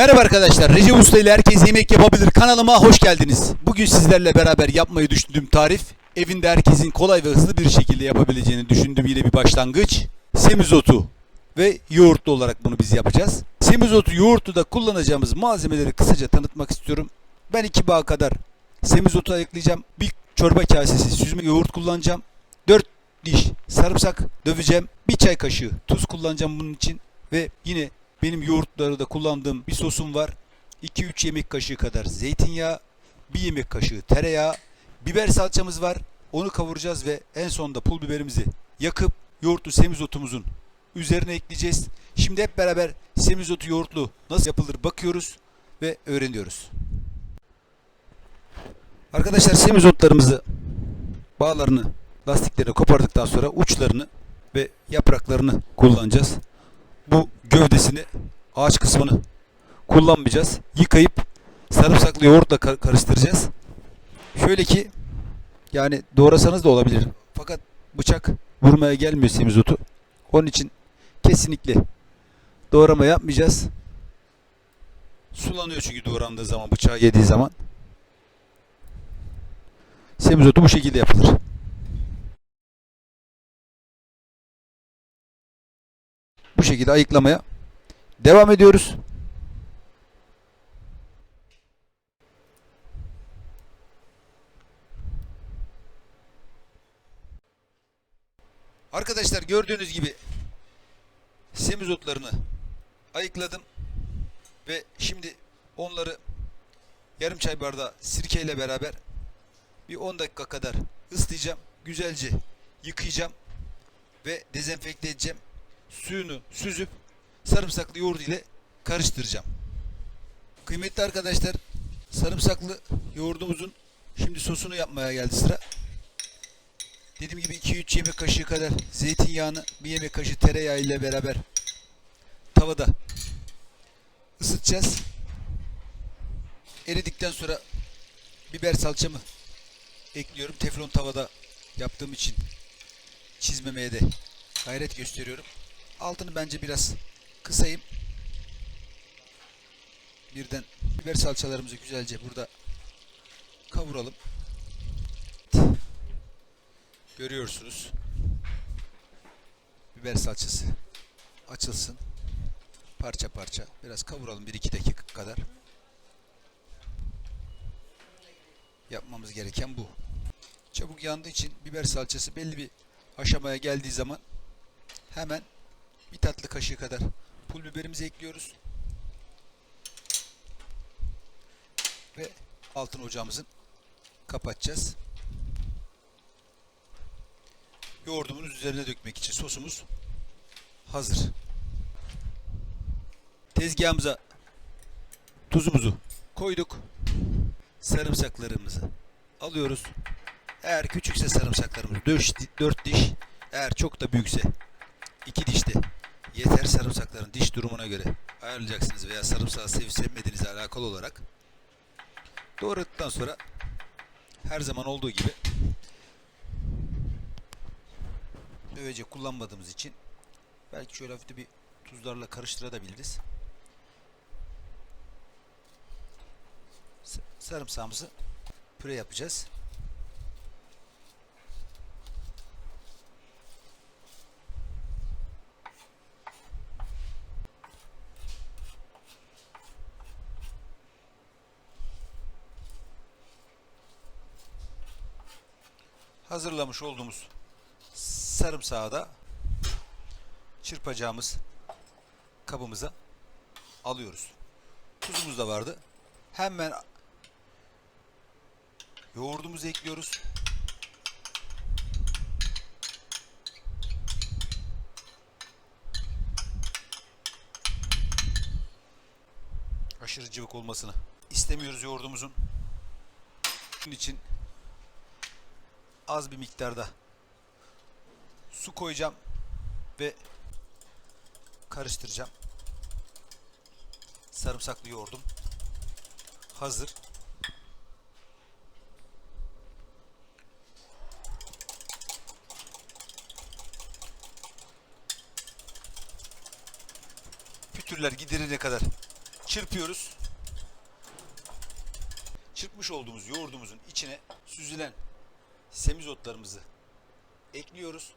Merhaba arkadaşlar. Recep Usta ile herkes yemek yapabilir. Kanalıma hoş geldiniz. Bugün sizlerle beraber yapmayı düşündüğüm tarif, evinde herkesin kolay ve hızlı bir şekilde yapabileceğini düşündüğüm yine bir başlangıç. Semizotu ve yoğurtlu olarak bunu biz yapacağız. Semizotu yoğurtlu da kullanacağımız malzemeleri kısaca tanıtmak istiyorum. Ben 2 bağ kadar semizotu ayıklayacağım. Bir çorba kasesi süzme yoğurt kullanacağım. 4 diş sarımsak döveceğim. Bir çay kaşığı tuz kullanacağım bunun için. Ve yine benim yoğurtları da kullandığım bir sosum var. 2-3 yemek kaşığı kadar zeytinyağı, 1 yemek kaşığı tereyağı, biber salçamız var. Onu kavuracağız ve en sonunda pul biberimizi yakıp yoğurtlu semizotumuzun üzerine ekleyeceğiz. Şimdi hep beraber semizotu yoğurtlu nasıl yapılır bakıyoruz ve öğreniyoruz. Arkadaşlar semizotlarımızı bağlarını lastiklerini kopardıktan sonra uçlarını ve yapraklarını kullanacağız. Bu gövdesini ağaç kısmını kullanmayacağız. Yıkayıp sarımsaklı yoğurtla kar- karıştıracağız. Şöyle ki yani doğrasanız da olabilir. Fakat bıçak vurmaya gelmiyor semizotu. Onun için kesinlikle doğrama yapmayacağız. Sulanıyor çünkü doğrandığı zaman bıçağı yediği zaman. Semizotu bu şekilde yapılır. Şekilde ayıklamaya devam ediyoruz. Arkadaşlar gördüğünüz gibi semizotlarını ayıkladım ve şimdi onları yarım çay bardağı sirkeyle beraber bir 10 dakika kadar ıslayacağım. Güzelce yıkayacağım ve dezenfekte edeceğim. Suyunu süzüp sarımsaklı yoğurt ile karıştıracağım. Kıymetli arkadaşlar, sarımsaklı yoğurdumuzun şimdi sosunu yapmaya geldi sıra. Dediğim gibi 2-3 yemek kaşığı kadar zeytinyağını, bir yemek kaşığı tereyağı ile beraber tavada ısıtacağız. Eridikten sonra biber salçamı ekliyorum. Teflon tavada yaptığım için çizmemeye de gayret gösteriyorum. Altını bence biraz kısayım. Birden biber salçalarımızı güzelce burada kavuralım. Görüyorsunuz. Biber salçası açılsın. Parça parça. Biraz kavuralım 1-2 dakika kadar. Yapmamız gereken bu. Çabuk yandığı için biber salçası belli bir aşamaya geldiği zaman hemen bir tatlı kaşığı kadar pul biberimizi ekliyoruz. Ve altın ocağımızın kapatacağız. Yoğurdumuz üzerine dökmek için sosumuz hazır. Tezgahımıza tuzumuzu koyduk. Sarımsaklarımızı alıyoruz. Eğer küçükse sarımsaklarımız 4 diş, eğer çok da büyükse 2 diş de yeter sarımsakların diş durumuna göre ayarlayacaksınız veya sarımsağı sevip sevmediğinizle alakalı olarak doğradıktan sonra her zaman olduğu gibi dövece kullanmadığımız için belki şöyle hafif bir tuzlarla karıştırabiliriz. Sarımsağımızı püre yapacağız. Hazırlamış olduğumuz sarımsağı da çırpacağımız kabımıza alıyoruz. Tuzumuz da vardı. Hemen yoğurdumuzu ekliyoruz. Aşırı cıvık olmasını istemiyoruz yoğurdumuzun. Bunun için az bir miktarda su koyacağım ve karıştıracağım. Sarımsaklı yoğurdum hazır. Pütürler giderine kadar çırpıyoruz. Çırpmış olduğumuz yoğurdumuzun içine süzülen semizotlarımızı ekliyoruz.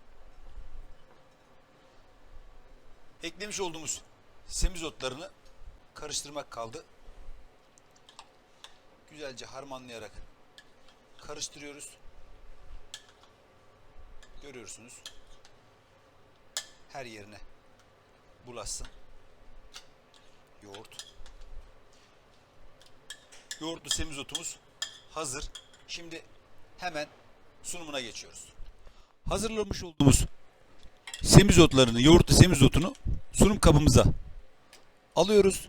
Eklemiş olduğumuz semizotlarını karıştırmak kaldı. Güzelce harmanlayarak karıştırıyoruz. Görüyorsunuz. Her yerine bulaşsın. Yoğurt. Yoğurtlu semizotumuz hazır. Şimdi hemen sunumuna geçiyoruz. Hazırlamış olduğumuz semizotlarını, yoğurtlu semizotunu sunum kabımıza alıyoruz.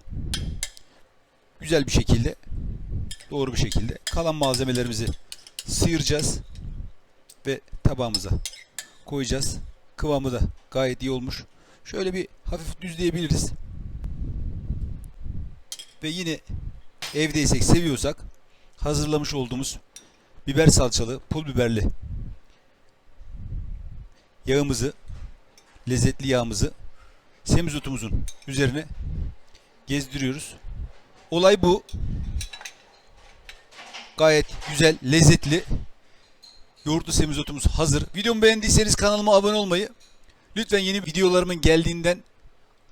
Güzel bir şekilde, doğru bir şekilde kalan malzemelerimizi sıyıracağız ve tabağımıza koyacağız. Kıvamı da gayet iyi olmuş. Şöyle bir hafif düzleyebiliriz. Ve yine evdeysek seviyorsak hazırlamış olduğumuz biber salçalı, pul biberli yağımızı, lezzetli yağımızı semizotumuzun üzerine gezdiriyoruz. Olay bu. Gayet güzel, lezzetli. Yoğurtlu semizotumuz hazır. Videomu beğendiyseniz kanalıma abone olmayı, lütfen yeni videolarımın geldiğinden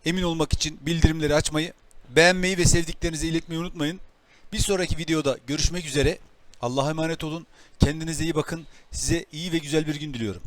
emin olmak için bildirimleri açmayı, beğenmeyi ve sevdiklerinize iletmeyi unutmayın. Bir sonraki videoda görüşmek üzere. Allah'a emanet olun. Kendinize iyi bakın. Size iyi ve güzel bir gün diliyorum.